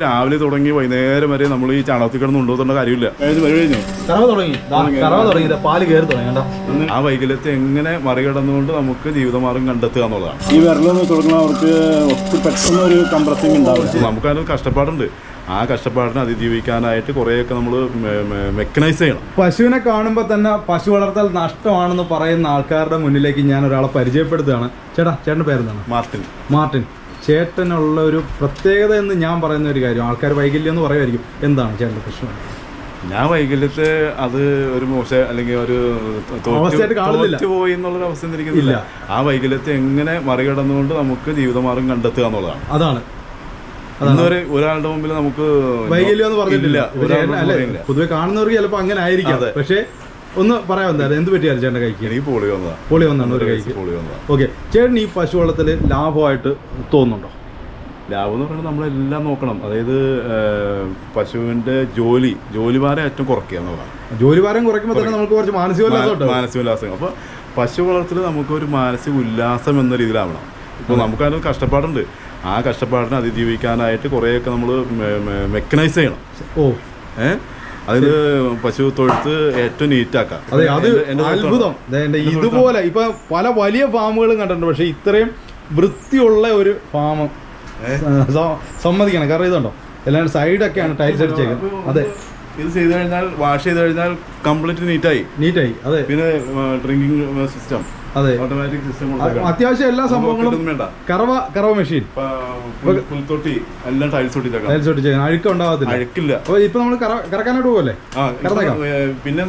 രാവിലെ തുടങ്ങി വൈകുന്നേരം വരെ നമ്മൾ ഈ ചാണകത്തിൽ കിടന്ന് കൊണ്ടുപോകേണ്ട കാര്യമില്ല. കഴിഞ്ഞു ആ വൈകല്യത്തെ എങ്ങനെ മറികടന്നുകൊണ്ട് നമുക്ക് ജീവിതമാർഗം കണ്ടെത്തുക എന്നുള്ളതാണ്. ഈ വിരലൊന്ന് തുടങ്ങുന്ന അവർക്ക് പെട്ടെന്ന് ഒരു ഉണ്ടാവും. നമുക്കതിന് കഷ്ടപ്പാടുണ്ട്. ആ കഷ്ടപ്പാടിനെ അതിജീവിക്കാനായിട്ട് കുറേയൊക്കെ നമ്മൾ മെക്കനൈസ് ചെയ്യണം. പശുവിനെ കാണുമ്പോൾ തന്നെ പശു വളർത്തൽ നഷ്ടമാണെന്ന് പറയുന്ന ആൾക്കാരുടെ മുന്നിലേക്ക് ഞാൻ ഒരാളെ പരിചയപ്പെടുത്തുകയാണ്. ചേട്ടാ ചേട്ടന്റെ പേരെന്താണ്? മാർട്ടിൻ. മാർട്ടിൻ. ചേട്ടനുള്ള ഒരു പ്രത്യേകത എന്ന് ഞാൻ പറയുന്ന ഒരു കാര്യം. ആൾക്കാർ വൈകല്യം എന്ന് പറയുമായിരിക്കും. എന്താണ് ചേട്ടന്റെ പ്രശ്നം? ഞാൻ വൈകല്യത്തെ അത് ഒരു മോശ അല്ലെങ്കിൽ ഒരു. പോയി എന്നുള്ളൊരു അവസ്ഥ ഇല്ല. ആ വൈകല്യത്തെ എങ്ങനെ മറികടന്നുകൊണ്ട് നമുക്ക് ജീവിതമാർഗം കണ്ടെത്തുക എന്നുള്ളതാണ്. അതാണ്. ഇന്നുവരെ ഒരാളുടെ മുമ്പിൽ നമുക്ക് വൈകല്യം എന്ന് പറഞ്ഞിട്ടില്ല. പൊതുവെ കാണുന്നവർക്ക് ചിലപ്പോൾ അങ്ങനെ ആയിരിക്കും. പക്ഷേ ഒന്ന് പറയാൻ എന്തായാലും. എന്ത് പറ്റിയാലും ചേട്ടന്റെ കൈക്ക്? ഈ പോളി വന്നതാണ് പോളി വന്നാണ് ഒരു കൈക്ക്? പോളി വന്നതാണ് ഓക്കെ. ചേട്ടൻ ഈ പശു വളർത്തൽ ലാഭമായിട്ട് തോന്നുന്നുണ്ടോ? ലാഭം എന്ന് പറയുന്നത് നമ്മളെല്ലാം നോക്കണം. അതായത് പശുവിന്റെ ജോലി ജോലി ഭാരം ഏറ്റവും കുറയ്ക്കുക എന്നുള്ളതാണ് ജോലി ഭാരം കുറയ്ക്കുമ്പോൾ തന്നെ നമുക്ക് കുറച്ച് മാനസികോല്ലാസം മാനസിക ഉല്ലാസം അപ്പോൾ പശു വളർത്തൽ നമുക്കൊരു മാനസിക ഉല്ലാസം എന്ന രീതിയിലാവണം. ഇപ്പോൾ നമുക്കതിന് കഷ്ടപ്പാടുണ്ട്. ആ കഷ്ടപ്പാടിനെ അതിജീവിക്കാനായിട്ട് കുറേയൊക്കെ നമ്മൾ മെക്കനൈസ് ചെയ്യണം. ഓ. ഏ? അതിന് പശു തൊഴുത്ത് ഏറ്റവും നീറ്റാക്കാം അതെ അത് എന്റെ അത്ഭുതം. ഇതുപോലെ ഇപ്പൊ പല വലിയ ഫാമുകളും കണ്ടിട്ടുണ്ട് പക്ഷെ ഇത്രയും വൃത്തിയുള്ള ഒരു ഫാം സമ്മതിക്കണം. കാരണം ഇതുണ്ടോ? എല്ലാം സൈഡൊക്കെയാണ് ടൈൽസ് അടിച്ചേക്കുന്നത്. അതെ. ഇത് ചെയ്തു കഴിഞ്ഞാൽ വാഷ് ചെയ്ത് കഴിഞ്ഞാൽ കംപ്ലീറ്റ് നീറ്റായി നീറ്റായി അതെ. പിന്നെ ഡ്രിങ്കിങ് സിസ്റ്റം അതെ. ഓട്ടോമാറ്റിക് സിസ്റ്റം അത്യാവശ്യം എല്ലാ സംഭവങ്ങളും കറവ കറവ മെഷീൻ പുൽത്തൊട്ടി എല്ലാം ടൈൽസ് ഒട്ടിച്ചേക്കാം ടൈൽസ് അടിച്ചേക്കുന്നത് അഴുക്കം ഉണ്ടാവത്തില്ല. അഴുക്കില്ല. അപ്പൊ ഇപ്പൊ നമ്മൾ കറക്കാനായിട്ട് പോകല്ലേ പിന്നെ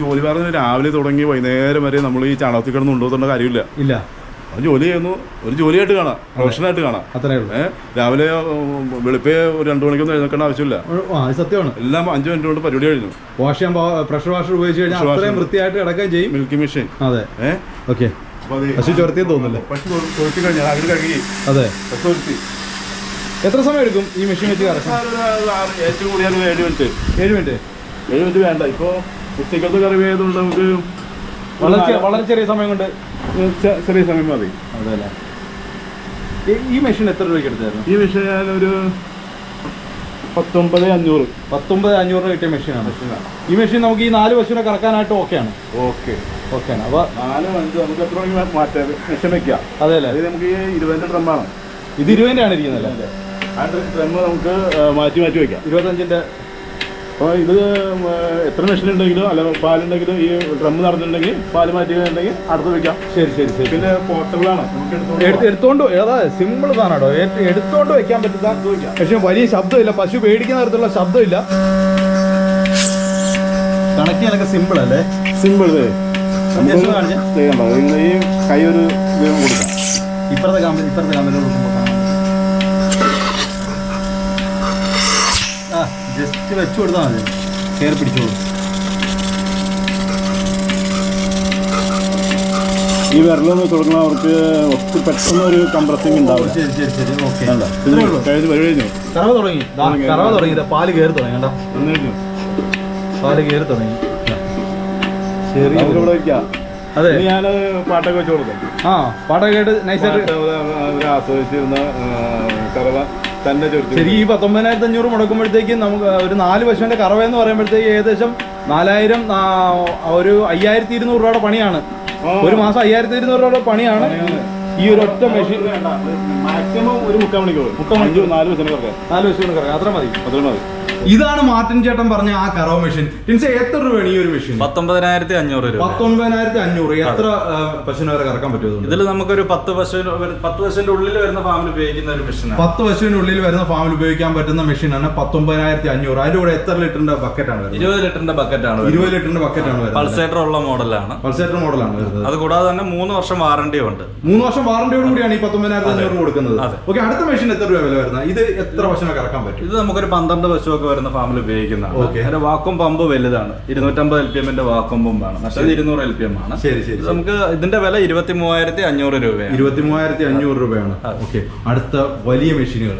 ജോലി പറഞ്ഞ രാവിലെ തുടങ്ങി വൈകുന്നേരം വരെ നമ്മൾ ഈ ചാണകത്തിൽ കിടന്ന് കൊണ്ടുപോകേണ്ട കാര്യമില്ല. ഇല്ല. ജോലി ചെയ്യുന്നു. ഒരു ജോലിയായിട്ട് കാണാം. പ്രൊഫഷനായിട്ട് കാണാം. അത്രേ ഉള്ളൂ. ഏഹ് രാവിലെ വെളുപ്പേ ഒരു രണ്ടു മണിക്കൊന്നും എഴുന്നേക്കേണ്ട ആവശ്യമില്ല. ആ സത്യമാണ്. എല്ലാം അഞ്ച് മിനിറ്റ് കൊണ്ട് പരിപാടി കഴിഞ്ഞു. വാഷ് ചെയ്യാൻ പ്രഷർ വാഷർ ഉപയോഗിച്ച് കഴിഞ്ഞാൽ അത്രയും വൃത്തിയായിട്ട് കിടക്കുകയും ചെയ്യും. മിൽക്കി മെഷീൻ അതെ. ഏഹ് ഓക്കെ പശു ചുരത്തിയെന്ന് തോന്നുന്നില്ലേ? പശു തൊഴുത്തി കഴിഞ്ഞാൽ അതിൽ കഴുകി അതെ. പശു എത്ര സമയം എടുക്കും ഈ മെഷീൻ വെച്ച് ഏറ്റവും കൂടിയാൽ ഏഴ് മിനിറ്റ്. ഏഴ് മിനിറ്റ്? ഏഴ് മിനിറ്റ് വേണ്ട. ഇപ്പോൾ ഉച്ചക്കത്തെ കറി ആയതുകൊണ്ട് നമുക്ക് വളരെ വളരെ ചെറിയ സമയം കൊണ്ട് ചെറിയ സമയം മതി. അതല്ലേ? ഈ- മെഷീൻ എത്ര രൂപയ്ക്ക് എടുത്തായിരുന്നു? ഈ വിഷയം ഒരു പത്തൊമ്പത് അഞ്ഞൂറ്. പത്തൊമ്പത് അഞ്ഞൂറിന് കിട്ടിയ മെഷീനാണ് ഈ മെഷീൻ നമുക്ക് ഈ നാല് പശുവിനെ കറക്കാനായിട്ട് ഓക്കെയാണ് ഓക്കെ ഓക്കെ ആണ്. അപ്പോൾ നാലും അഞ്ച് നമുക്ക് എത്ര മണിക്ക് മാറ്റാം. മെഷീൻ വെക്കാം. അതെ അല്ലേ നമുക്ക് ഈ ഇരുപതിന്റെ ഡ്രമ്മാണ് ഇത് ഇരുപതിന്റെ ആണ് ഇരിക്കുന്നത് അല്ലേ? ആ ഡ്രം നമുക്ക് മാറ്റി മാറ്റി വെക്കാം. ഇരുപത്തഞ്ചിന്റെ അപ്പോൾ ഇത് എത്ര മെഷീനുണ്ടെങ്കിലും അല്ല പാലുണ്ടെങ്കിലും ഈ ഡ്രം നടന്നിട്ടുണ്ടെങ്കിൽ പാൽ മാറ്റിയിട്ടുണ്ടെങ്കിൽ അടുത്ത് വെക്കാം. ശരി ശരി ശരി. പിന്നെ പോർട്ടബിൾ ആണ് എടുത്തോണ്ട് എടുത്ത് എടുത്തോണ്ട് ഏതാ സിമ്പിൾ സാധനമാണോ? എടുത്തോണ്ട് വെക്കാൻ പറ്റുന്ന പക്ഷെ വലിയ ശബ്ദമില്ല. പശു പേടിക്കുന്ന തരത്തിലുള്ള ശബ്ദമില്ല. കണക്ട് ചെയ്യാനൊക്കെ സിമ്പിൾ അല്ലേ? സിമ്പിൾ ഈ കൈ ഒരു ഇപ്പോഴത്തെ കൊടുക്കാം. ഇപ്പുറത്തെ കാമ്പ ഇപ്പുറത്തെ കമ്പനി നോക്കുമ്പോൾ ജസ്റ്റ് വെച്ചു കൊടുത്താൽ മതി. കയറി പിടിച്ചോളൂ. ഈ വിരലൊന്ന് തുടങ്ങുന്ന അവർക്ക് ഒത്തിരി പെട്ടെന്ന് ഒരു കംപ്രസിംഗ് ഉണ്ടാവും ശരി ശരി ശരി. ഓക്കെ. കഴിഞ്ഞ്. കറവ തുടങ്ങി. കറവ തുടങ്ങി. പാൽ കയറി തുടങ്ങി കണ്ടോ? പാൽ കയറി തുടങ്ങി. അതെ. ഞാൻ പാട്ടൊക്കെ വെച്ച് കൊടുക്കാം. ആ പാട്ടൊക്കെ കേട്ട് നൈസായിട്ട് ആസ്വദിച്ചിരുന്ന കറവ. തന്നെ ശരി ഈ പത്തൊമ്പതിനായിരത്തി അഞ്ഞൂറ് മുടക്കുമ്പോഴത്തേക്ക് നമുക്ക് ഒരു നാല് പശുവിന്റെ കറവ എന്ന് പറയുമ്പോഴത്തേക്ക് ഏകദേശം നാലായിരം ഒരു അയ്യായിരത്തി ഇരുന്നൂറ് രൂപയുടെ പണിയാണ്. ഒരു മാസം അയ്യായിരത്തി ഇരുന്നൂറ് രൂപയുടെ പണിയാണ്. ഈ ഒരു ഒറ്റ മെഷീൻ മാക്സിമം ഒരു മുക്കാൽ മണിക്കൂർ. മുക്കാൽ മണിക്കൂർ. നാല് പശുവിനെ കറക്കാം. നാല് പശുവിന് കറക്കാം. അത്ര മതി. അത്ര മതി. ഇതാണ് മാർട്ടിൻ ചേട്ടൻ പറഞ്ഞ ആ കറോ മെഷീൻ. ടിൻസ് എത്ര രൂപയാണ് ഈ ഒരു മെഷീൻ പത്തൊമ്പതിനായിരത്തി അഞ്ഞൂറ് രൂപ. പത്തൊമ്പതിനായിരത്തി അഞ്ഞൂറ്. എത്ര പശുവിനെ വരെ കറക്കാൻ പറ്റുമോ ഇതിൽ നമുക്കൊരു പത്ത് പശു പത്ത് പശുവിന്റെ ഉള്ളിൽ വരുന്ന ഫാമിൽ ഉപയോഗിക്കുന്ന ഒരു മെഷീൻ പത്ത് പശുവിന്റെ ഉള്ളിൽ വരുന്ന ഫാമിൽ ഉപയോഗിക്കാൻ പറ്റുന്ന മെഷീനാണ് പത്തൊമ്പതിനായിരത്തി അഞ്ഞൂറ്. അതിന്റെ കൂടെ എത്ര ലിറ്ററിന്റെ ബക്കറ്റ് ആണ് ഇരുപത് ലിറ്ററിന്റെ ബക്കറ്റ് ആണ് ഇരുപത് ലിറ്ററിന്റെ ബക്കറ്റ് ആണ് പൾസേറ്റർ ഉള്ള മോഡലാണ്. പൾസേറ്റർ മോഡലാണ് വരുന്നത്. അത് കൂടാതെ തന്നെ മൂന്ന് വർഷം വാറണ്ടിയും ഉണ്ട്. മൂന്ന് വർഷം വാറന്റിയോട് കൂടിയാണ് ഈ പത്തൊമ്പതിനായിരത്തി അഞ്ഞൂറ് കൊടുക്കുന്നത്. ഓക്കെ അടുത്ത മെഷീൻ എത്ര രൂപ വില വരുന്നത്? ഇത് എത്ര പശുവിനെ കറക്കാൻ പറ്റും? ഇത് നമുക്കൊരു പന്ത്രണ്ട് പശുവൊക്കെ വരുന്ന ഫാമിൽ ഉപയോഗിക്കുന്നതാണ്. അതിന്റെ വാക്വം പമ്പ് വലുതാണ്. ഇരുന്നൂറ്റമ്പത് എൽ പി എമ്മിന്റെ വാക്വം പമ്പാണ് മറ്റേത് ഇരുന്നൂറ് എൽ പി എം ആണ്. ശരി ശരി നമുക്ക് ഇതിന്റെ വില ഇരുപത്തി മൂവായിരത്തി അഞ്ഞൂറ് രൂപയാണ്. ഇരുപത്തി മൂവായിരത്തി അഞ്ഞൂറ് രൂപയാണ് ഓക്കെ അടുത്ത വലിയ മെഷീനുകൾ.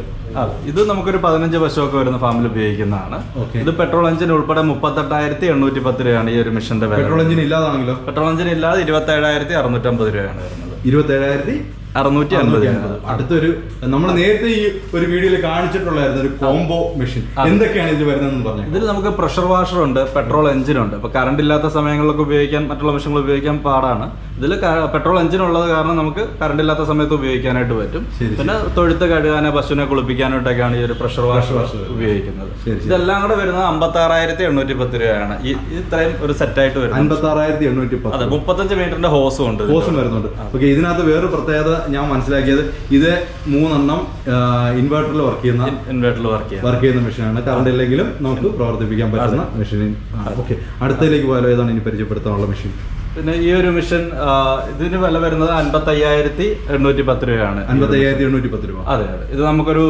ഇത് നമുക്കൊരു പതിനഞ്ച് പശുവൊക്കെ വരുന്ന ഫാമിൽ ഉപയോഗിക്കുന്നതാണ്. ഇത് പെട്രോൾ എഞ്ചിൻ ഉൾപ്പെടെ മുപ്പത്തെട്ടായിരത്തി എണ്ണൂറ്റി പത്ത് രൂപയാണ് ഈ ഒരു മെഷീന്റെ വില പെട്രോൾ എഞ്ചിൻ ഇല്ലാതാണെങ്കിലോ? പെട്രോൾ എഞ്ചിൻ ഇല്ലാതെ ഇരുപത്തി ഏഴായിരത്തി അറുന്നൂറ്റമ്പത് രൂപയാണ് വരുന്നത്. ഇരുപത്തി ഏഴായിരത്തി അറുന്നൂറ്റി അൻപത്. അടുത്തൊരു നമ്മൾ നേരത്തെ ഈ ഒരു വീഡിയോയിൽ കാണിച്ചിട്ടുള്ളായിരുന്നു ഒരു കോംബോ മെഷീൻ. എന്തൊക്കെയാണ് ഇതിൽ വരുന്നതെന്ന് പറഞ്ഞു? ഇതിൽ നമുക്ക് പ്രഷർ വാഷർ ഉണ്ട് പെട്രോൾ എഞ്ചിൻ ഉണ്ട് ഇപ്പൊ കറണ്ട് ഇല്ലാത്ത സമയങ്ങളിലൊക്കെ ഉപയോഗിക്കാൻ മറ്റുള്ള മെഷീനുകൾ ഉപയോഗിക്കാൻ പാടാണ്. ഇതിൽ പെട്രോൾ എഞ്ചിൻ ഉള്ളത് കാരണം നമുക്ക് കറണ്ട് ഇല്ലാത്ത സമയത്ത് ഉപയോഗിക്കാനായിട്ട് പറ്റും. പിന്നെ തൊഴുത്ത് കഴുകാനോ പശുവിനെ കുളിപ്പിക്കാനായിട്ടൊക്കെയാണ് ഈ ഒരു പ്രഷർ വാഷർ ഉപയോഗിക്കുന്നത്. ഇതെല്ലാം കൂടെ വരുന്നത് അമ്പത്തി ആറായിരത്തി എണ്ണൂറ്റി പത്ത് രൂപയാണ് ഇത്രയും ഒരു സെറ്റായിട്ട് വരുന്നത്. അമ്പത്തി ആറായിരത്തി എണ്ണൂറ്റി അതെ പത്ത് മുപ്പത്തഞ്ച് മീറ്ററിന്റെ ഹോസും ഉണ്ട് ഹോസും വരുന്നുണ്ട്. ഓക്കെ ഇതിനകത്ത് വേറൊരു പ്രത്യേകത ഞാൻ മനസ്സിലാക്കിയത് ഇത് മൂന്നെണ്ണം ഇൻവേർട്ടറിൽ വർക്ക് ചെയ്യുന്ന ഇൻവേർട്ടറിൽ വർക്ക് ചെയ്യുന്ന വർക്ക് ചെയ്യുന്ന മെഷീനാണ് കറണ്ട് ഇല്ലെങ്കിലും നമുക്ക് പ്രവർത്തിപ്പിക്കാൻ പറ്റുന്ന മെഷീൻ ഓക്കെ അടുത്തതിലേക്ക് പോയാലോ? ഏതാണ് ഇനി പരിചയപ്പെടുത്താനുള്ള മെഷീൻ പിന്നെ ഈ ഒരു മിഷൻ ഇതിന് വില വരുന്നത് അൻപത്തി അയ്യായിരത്തി എണ്ണൂറ്റി പത്ത് രൂപയാണ്. അൻപത്തി അയ്യായിരത്തി എണ്ണൂറ്റി പത്ത് രൂപ. അതെ അതെ. ഇത് നമുക്കൊരു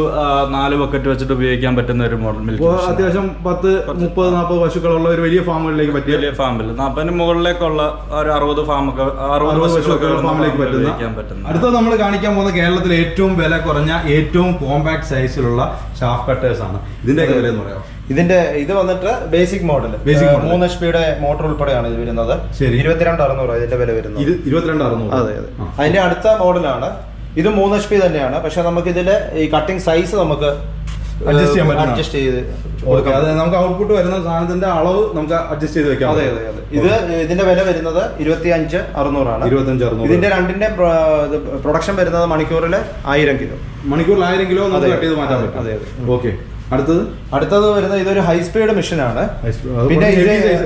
നാല് ബക്കറ്റ് വെച്ചിട്ട് ഉപയോഗിക്കാൻ പറ്റുന്ന ഒരു മോഡൽ മിൽക്ക്. അത്യാവശ്യം പത്ത് മുപ്പത് നാൽപ്പത് പശുക്കളുള്ള ഒരു വലിയ ഫാമുകളിലേക്ക് പറ്റിയ വലിയ ഫാമിൽ നാൽപ്പതിന് മുകളിലേക്കുള്ള ഒരു അറുപത് ഫാമൊക്കെ അറുപത് പശുക്കൾ പശുക്കളുള്ള ഫാമിലേക്ക് പറ്റുന്ന അടുത്ത നമ്മൾ കാണിക്കാൻ പോകുന്ന കേരളത്തിലെ ഏറ്റവും വില കുറഞ്ഞ ഏറ്റവും കോമ്പാക്ട് സൈസിലുള്ള ഷാഫ് കട്ടേഴ്സ് ആണ്. ഇതിന്റെ വില എന്ന് പറയാം ഇതിന്റെ ഇത് വന്നിട്ട് ബേസിക് മോഡൽ. മൂന്ന് എച്ച് പിയുടെ മോട്ടോർ ഉൾപ്പെടെയാണ് ഇത് വരുന്നത്. ഇരുപത്തിരണ്ട് അറുന്നൂറ് ഇതിന്റെ വില വരുന്നത്. ഇത് ഇരുപത്തിരണ്ട് അറുന്നൂറ്. അതെ അതെ. അതിന്റെ അടുത്ത മോഡലാണ് ഇത് മൂന്ന് എച്ച് പി തന്നെയാണ്. പക്ഷെ നമുക്ക് ഇതിന്റെ ഈ കട്ടിംഗ് സൈസ് നമുക്ക് Adjust ചെയ്യാൻ പറ്റുന്നതാണ്. അഡ്ജസ്റ്റ് ചെയ്ത് ഓക്കെ കൊടുക്കാം. അത് നമുക്ക് ഔട്ട്പുട്ട് വരുന്ന സാധനത്തിന്റെ അളവ് നമുക്ക് അഡ്ജസ്റ്റ് ചെയ്ത് വെക്കാം. അതെ അതെ അതെ. ഇത് ഇതിന്റെ വില വരുന്നത് ഇരുപത്തി അഞ്ച് അറുന്നൂറാണ്. ഇരുപത്തഞ്ച് അറുന്നൂറ്. ഇതിന്റെ രണ്ടിന്റെ പ്രൊഡക്ഷൻ വരുന്നത് മണിക്കൂറിൽ ആയിരം കിലോ. മണിക്കൂറിൽ ആയിരം കിലോ നമുക്ക് കട്ട് ചെയ്ത് മാറ്റാൻ പറ്റും. അതെ, അതെ. ഓക്കെ. അടുത്തത്? അടുത്തത് വരുന്ന ഇതൊരു ഹൈ സ്പീഡ് മെഷീനാണ് പിന്നെ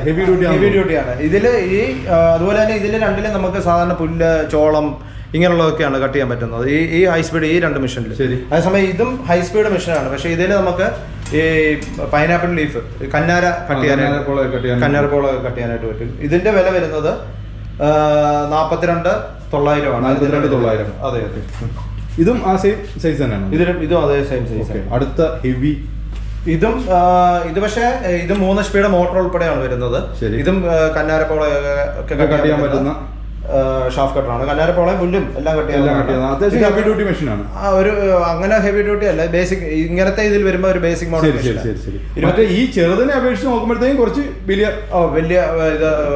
ഹെവി ഡ്യൂട്ടി. ഹെവി ഡ്യൂട്ടി ആണ്. ഇതിൽ ഈ അതുപോലെ തന്നെ ഇതിൽ രണ്ടിലും നമുക്ക് സാധാരണ പുല്ല് ചോളം ഇങ്ങനെയുള്ളതൊക്കെയാണ് കട്ട് ചെയ്യാൻ പറ്റുന്നത്. ഈ ഈ ഹൈ സ്പീഡ് ഈ രണ്ട് മെഷീനിൽ. അതേസമയം ഇതും ഹൈ സ്പീഡ് മെഷീനാണ് പക്ഷേ ഇതിൽ നമുക്ക് ഈ പൈനാപ്പിൾ ലീഫ് കന്നാര കട്ട് ചെയ്യാനായിട്ട് കന്നാര കന്നാരപ്പോള കട്ട് ചെയ്യാനായിട്ട് പറ്റും. ഇതിന്റെ വില വരുന്നത് നാൽപ്പത്തിരണ്ട് തൊള്ളായിരമാണ്. നാൽപ്പത്തിരണ്ട് തൊള്ളായിരം. അതെ അതെ. ഇതും ആ സെയിം സൈസ് തന്നെയാണ്? ഇതിലും ഇതും അതേ സെയിം സൈസ് അടുത്ത ഹെവി ഇതും ഇത് പക്ഷേ ഇത് മൂന്ന് സ്പീഡ് മോട്ടോർ ഉൾപ്പെടെയാണ് വരുന്നത്. ഇതും കന്നാരപ്പോള ഒക്കെ കട്ട് ചെയ്യാൻ പറ്റുന്ന ഷാഫ് കട്ടറാണ് കല്ലാരപ്പോളയും പുല്ലും എല്ലാം കട്ട് ചെയ്യാൻ ഹെവി ഡ്യൂട്ടി മെഷീനാണ് ഒരു അങ്ങനെ ഹെവി ഡ്യൂട്ടി അല്ല ബേസിക് ഇങ്ങനത്തെ ഇതിൽ വരുമ്പോൾ ഒരു ബേസിക് മോഡൽ മറ്റേ ഈ ചെറുതിനെ അപേക്ഷിച്ച് നോക്കുമ്പോഴത്തേക്കും കുറച്ച് വലിയ വലിയ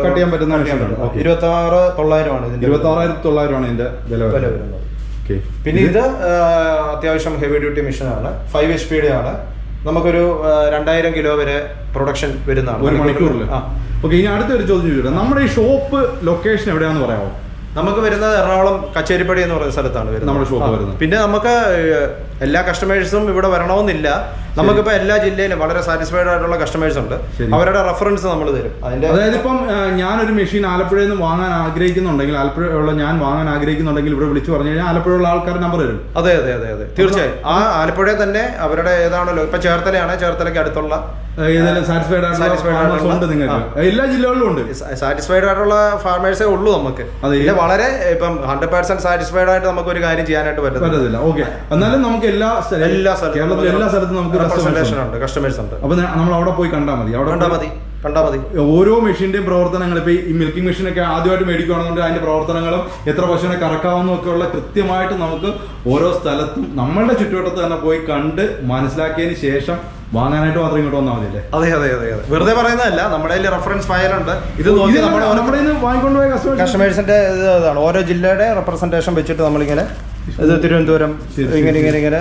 കട്ട് ഇത് ചെയ്യാൻ പറ്റുന്ന. ഇരുപത്തി ആറ് തൊള്ളായിരമാണ് ഇതിന്റെ ഇരുപത്തി ആറായിരത്തി തൊള്ളായിരമാണ് ഇതിന്റെ വില വില വരുന്നത്. വരുന്നത് പിന്നെ ഇത് അത്യാവശ്യം ഹെവി ഡ്യൂട്ടി മെഷീനാണ് ഫൈവ് എച്ച് പിയുടെ ആണ് നമുക്കൊരു രണ്ടായിരം കിലോ വരെ പ്രൊഡക്ഷൻ വരുന്നതാണ്. ഒരു മണിക്കൂറിൽ ഓക്കെ ഇനി അടുത്തൊരു ചോദ്യം ചോദിക്കാം നമ്മുടെ ഈ ഷോപ്പ് ലൊക്കേഷൻ എവിടെയാണെന്ന് പറയാമോ നമുക്ക് വരുന്നത് എറണാകുളം കച്ചേരിപ്പടി എന്ന് പറയുന്ന സ്ഥലത്താണ് വരുന്നത്. നമ്മുടെ ഷോപ്പ് വരുന്നത്. പിന്നെ നമുക്ക് എല്ലാ കസ്റ്റമേഴ്സും ഇവിടെ വരണമെന്നില്ല. നമുക്കിപ്പോൾ എല്ലാ ജില്ലയിലും വളരെ സാറ്റിസ്ഫൈഡ് ആയിട്ടുള്ള കസ്റ്റമേഴ്സ് ഉണ്ട്. അവരുടെ റെഫറൻസ് നമ്മൾ തരും. അതിന്റെ അതായത് ഇപ്പം ഞാൻ ഞാനൊരു മെഷീൻ ആലപ്പുഴയിൽ നിന്ന് വാങ്ങാൻ ആഗ്രഹിക്കുന്നുണ്ടെങ്കിൽ ആലപ്പുഴ ഉള്ള ഞാൻ വാങ്ങാൻ ആഗ്രഹിക്കുന്നുണ്ടെങ്കിൽ ഇവിടെ വിളിച്ചു പറഞ്ഞു കഴിഞ്ഞാൽ ആലപ്പുഴയുള്ള ആൾക്കാർ നമ്പർ തരും. അതെ അതെ അതെ അതെ. തീർച്ചയായും. ആ ആലപ്പുഴയിൽ തന്നെ അവരുടെ ഏതാണല്ലോ ഇപ്പൊ ചേർത്തലയാണ് ചേർത്തലയ്ക്ക് അടുത്തുള്ള സാറ്റിസ്ഫൈഡ് ആയിട്ടുള്ള എല്ലാ ജില്ലകളിലും ഉണ്ട്. സാറ്റിസ്ഫൈഡ് ആയിട്ടുള്ള ഫാർമേഴ്സേ ഉള്ളൂ നമുക്ക്. അതെ. വളരെ ഇപ്പം ഹൺഡ്രഡ് പെർസെന്റ് സാറ്റിസ്ഫൈഡ് ആയിട്ട് നമുക്ക് ഒരു കാര്യം ചെയ്യാനായിട്ട് പറ്റും പറ്റത്തില്ല. ഓക്കെ. എന്നാലും നമുക്ക് എല്ലാ എല്ലാ കേരളത്തിലെ എല്ലാ സ്ഥലത്തും നമുക്ക് customers ഉണ്ട്. കസ്റ്റമേഴ്സ് ഉണ്ട്. അപ്പൊ നമ്മൾ അവിടെ പോയി കണ്ടാൽ മതി. അവിടെ കണ്ടാൽ മതി കണ്ടാൽ മതി. ഓരോ മെഷീന്റെയും പ്രവർത്തനങ്ങൾ ഇപ്പൊ ഈ മിൽക്കിംഗ് മെഷീനൊക്കെ ആദ്യമായിട്ട് മേടിക്കുകയാണെന്നുണ്ടെങ്കിൽ അതിന്റെ പ്രവർത്തനങ്ങളും എത്ര പശുവിനെ കറക്കാവുന്ന ഒക്കെ ഉള്ള കൃത്യമായിട്ട് നമുക്ക് ഓരോ സ്ഥലത്തും നമ്മളുടെ ചുറ്റുവട്ടത്ത് തന്നെ പോയി കണ്ട് മനസ്സിലാക്കിയതിന് ശേഷം വാങ്ങാനായിട്ട് മാത്രം ഇങ്ങോട്ട് വന്നാൽ മതിയല്ലേ? അതെ അതെ അതെ അതെ. വെറുതെ പറയുന്നതല്ല നമ്മുടെ കയ്യിൽ റെഫറൻസ് ഫയൽ ഉണ്ട്. ഇത് നോക്കി നമ്മുടെ വാങ്ങിക്കൊണ്ടുപോയ കസ്റ്റമേഴ്സിന്റെ ഇതാണ്. ഓരോ ജില്ലയുടെ റെപ്രസെന്റേഷൻ വെച്ചിട്ട് നമ്മളിങ്ങനെ ഇത് തിരുവനന്തപുരം ഇങ്ങനെ ഇങ്ങനെ ഇങ്ങനെ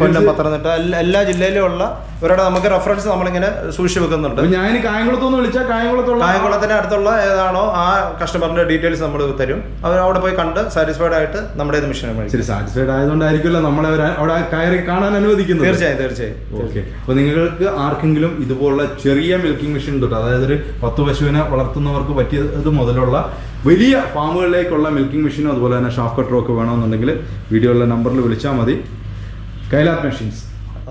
കൊല്ലം പത്തനംതിട്ട എല്ലാ- ജില്ലയിലും ഉള്ള ഇവരുടെ നമുക്ക് റെഫറൻസ് നമ്മളിങ്ങനെ സൂക്ഷിച്ചു വെക്കുന്നുണ്ട്. ഞാൻ കായംകുളത്തുനിന്ന് വിളിച്ചാൽ കായംകുളത്തുള്ള കായംകുളത്തിന് അടുത്തുള്ള ഏതാണോ ആ കസ്റ്റമറിന്റെ ഡീറ്റെയിൽസ് നമ്മൾ തരും. അവർ അവിടെ പോയി കണ്ട് സാറ്റിസ്ഫൈഡ് ആയിട്ട് നമ്മുടെ ഇത് മെഷീൻ ശരി സാറ്റിസ്ഫൈഡ് ആയതുകൊണ്ടായിരിക്കുമല്ലോ നമ്മളെ അവിടെ കയറി കാണാൻ അനുവദിക്കുന്നത്. തീർച്ചയായും തീർച്ചയായും ഓക്കെ. അപ്പൊ നിങ്ങൾക്ക് ആർക്കെങ്കിലും ഇതുപോലുള്ള ചെറിയ മിൽക്കിംഗ് മെഷീൻ തൊട്ട് അതായത് ഒരു പത്ത് പശുവിനെ വളർത്തുന്നവർക്ക് പറ്റിയത് മുതലുള്ള വലിയ ഫാമുകളിലേക്കുള്ള മിൽക്കിംഗ് മെഷീനും അതുപോലെ തന്നെ ഷാഫ് കട്ടറും ഒക്കെ വേണമെന്നുണ്ടെങ്കിൽ വീഡിയോയിലെ നമ്പറിൽ വിളിച്ചാൽ മതി. കൈലാത്ത് മെഷീൻസ്